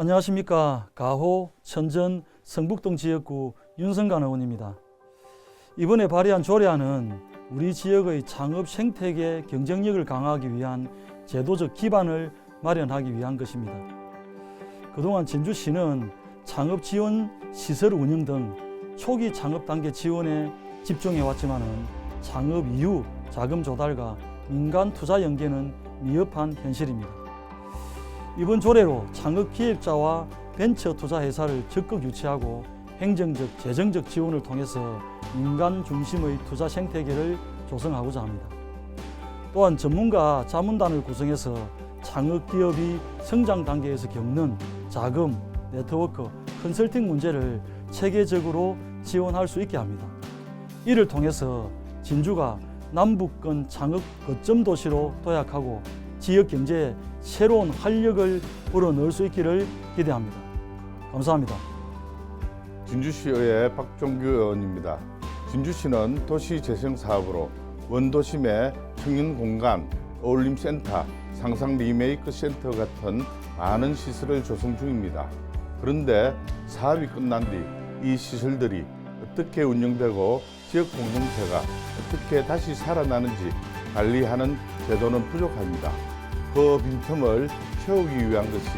안녕하십니까 가호, 천전, 성북동 지역구 윤성관 의원입니다. 이번에 발의한 조례안은 우리 지역의 창업 생태계 경쟁력을 강화하기 위한 제도적 기반을 마련하기 위한 것입니다. 그동안 진주시는 창업 지원 시설 운영 등 초기 창업 단계 지원에 집중해 왔지만은 창업 이후 자금 조달과 민간 투자 연계는 미흡한 현실입니다. 이번 조례로 창업 기획자와 벤처 투자 회사를 적극 유치하고 행정적, 재정적 지원을 통해서 민간 중심의 투자 생태계를 조성하고자 합니다. 또한 전문가 자문단을 구성해서 창업 기업이 성장 단계에서 겪는 자금, 네트워크, 컨설팅 문제를 체계적으로 지원할 수 있게 합니다. 이를 통해서 진주가 남북권 창업 거점 도시로 도약하고 지역 경제에 새로운 활력을 불어넣을 수 있기를 기대합니다. 감사합니다. 진주시의회 박종규 의원입니다. 진주시는 도시재생 사업으로 원도심의 청년공간, 어울림센터, 상상 리메이크 센터 같은 많은 시설을 조성 중입니다. 그런데 사업이 끝난 뒤 이 시설들이 어떻게 운영되고 지역 공동체가 어떻게 다시 살아나는지 관리하는 제도는 부족합니다. 그 빈틈을 채우기 위한 것이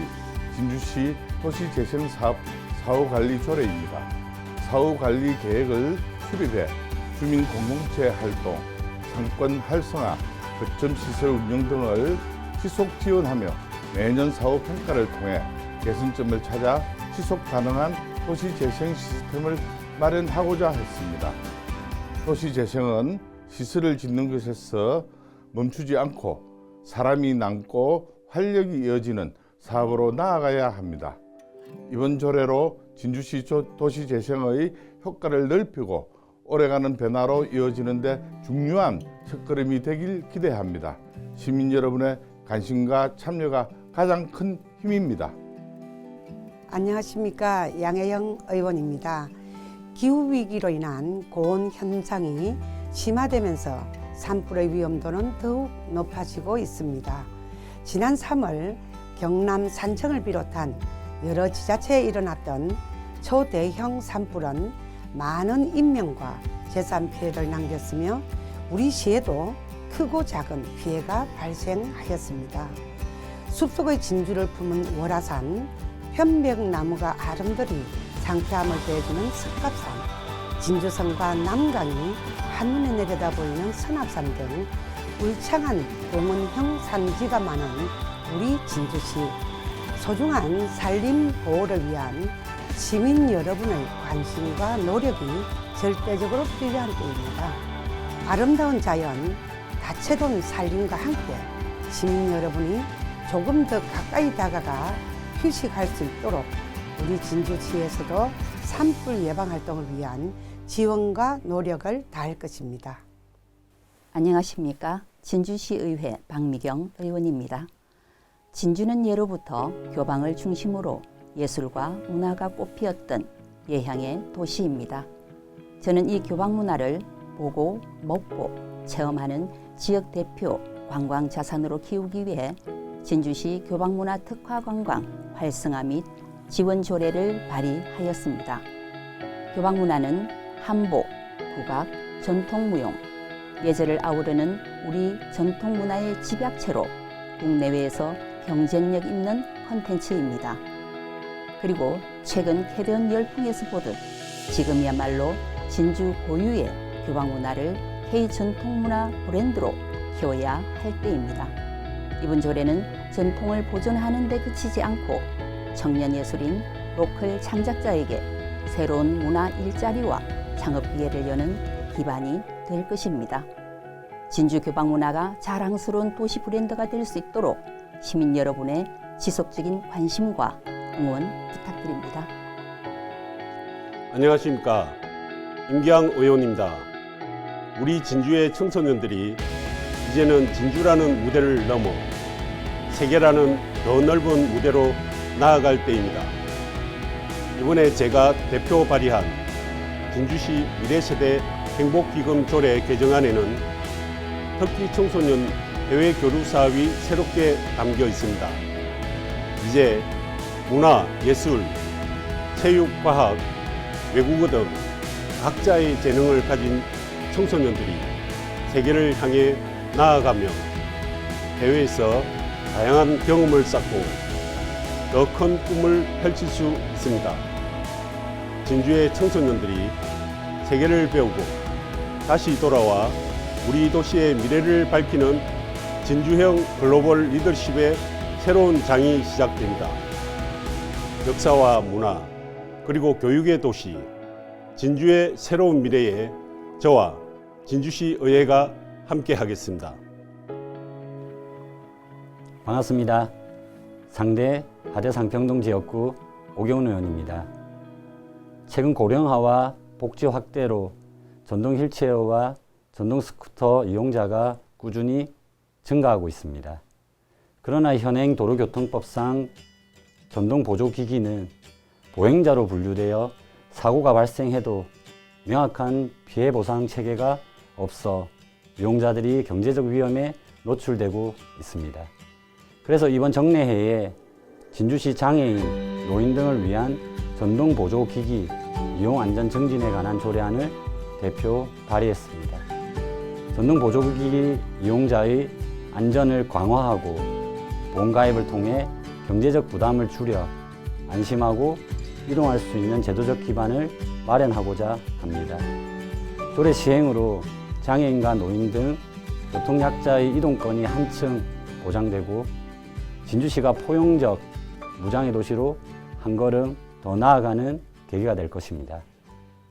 진주시 도시재생사업 사후관리조례입니다. 사후관리 계획을 수립해 주민 공동체 활동, 상권 활성화, 거점 시설 운영 등을 지속 지원하며 매년 사후 평가를 통해 개선점을 찾아 지속 가능한 도시 재생 시스템을 마련하고자 했습니다. 도시 재생은 시설을 짓는 것에서 멈추지 않고 사람이 남고 활력이 이어지는 사업으로 나아가야 합니다. 이번 조례로 진주시 조- 도시 재생의 효과를 넓히고 오래가는 변화로 이어지는데 중요한 첫걸음이 되길 기대합니다. 시민 여러분의 관심과 참여가 가장 큰 힘입니다. 안녕하십니까 양혜영 의원입니다. 기후 위기로 인한 고온 현상이 심화되면서 산불의 위험도는 더욱 높아지고 있습니다. 지난 3월 경남 산청을 비롯한 여러 지자체에 일어났던 초대형 산불은 많은 인명과 재산 피해를 남겼으며 우리 시에도 크고 작은 피해가 발생하였습니다. 숲속의 진주를 품은 월화산, 편백나무가 아름드리 상쾌함을 더해주는 석갑산, 진주성과 남강이 한눈에 내려다 보이는 선압산 등 울창한 공원형 산지가 많은 우리 진주시 소중한 산림 보호를 위한 시민 여러분의 관심과 노력이 절대적으로 필요한 때입니다. 아름다운 자연, 다채로운 산림과 함께 시민 여러분이 조금 더 가까이 다가가 휴식할 수 있도록 우리 진주시에서도 산불 예방 활동을 위한 지원과 노력을 다할 것입니다. 안녕하십니까. 진주시의회 박미경 의원입니다. 진주는 예로부터 교방을 중심으로 예술과 문화가 꽃피었던 예향의 도시입니다. 저는 이 교방 문화를 보고 먹고 체험하는 지역 대표 관광 자산으로 키우기 위해 진주시 교방문화 특화 관광 활성화 및 지원 조례를 발의하였습니다. 교방문화는 한복, 국악, 전통무용, 예절을 아우르는 우리 전통문화의 집약체로 국내외에서 경쟁력 있는 콘텐츠입니다. 그리고 최근 캐던 열풍에서 보듯 지금이야말로 진주 고유의 교방문화를 K 전통문화 브랜드로 키워야 할 때입니다. 이번 조례는 전통을 보존하는 데 그치지 않고 청년 예술인 로컬 창작자에게 새로운 문화 일자리와 창업 기회를 여는 기반이 될 것입니다. 진주 교방 문화가 자랑스러운 도시 브랜드가 될 수 있도록 시민 여러분의 지속적인 관심과 응원 부탁드립니다. 안녕하십니까. 임기양 의원입니다. 우리 진주의 청소년들이 이제는 진주라는 무대를 넘어 세계라는 더 넓은 무대로 나아갈 때입니다. 이번에 제가 대표 발의한 진주시 미래세대 행복기금 조례 개정안에는 터키 청소년 해외 교류 사업이 새롭게 담겨 있습니다. 이제 문화, 예술, 체육, 과학, 외국어 등 각자의 재능을 가진 청소년들이 세계를 향해 나아가며 대회에서 다양한 경험을 쌓고 더 큰 꿈을 펼칠 수 있습니다. 진주의 청소년들이 세계를 배우고 다시 돌아와 우리 도시의 미래를 밝히는 진주형 글로벌 리더십의 새로운 장이 시작됩니다. 역사와 문화 그리고 교육의 도시 진주의 새로운 미래에 저와 진주시 의회가 함께 하겠습니다. 반갑습니다. 상대 하대 상평동 지역구 오경훈 의원입니다. 최근 고령화와 복지 확대로 전동 휠체어와 전동 스쿠터 이용자가 꾸준히 증가하고 있습니다. 그러나 현행 도로교통법상 전동 보조기기는 보행자로 분류되어 사고가 발생해도 명확한 피해 보상 체계가 없어 이용자들이 경제적 위험에 노출되고 있습니다. 그래서 이번 정례회에 진주시 장애인, 노인 등을 위한 전동 보조기기 이용 안전 증진에 관한 조례안을 대표 발의했습니다. 전동 보조기기 이용자의 안전을 강화하고 보험 가입을 통해 경제적 부담을 줄여 안심하고 이동할 수 있는 제도적 기반을 마련하고자 합니다. 조례 시행으로 장애인과 노인 등 교통약자의 이동권이 한층 보장되고 진주시가 포용적 무장애 도시로 한 걸음 더 나아가는 계기가 될 것입니다.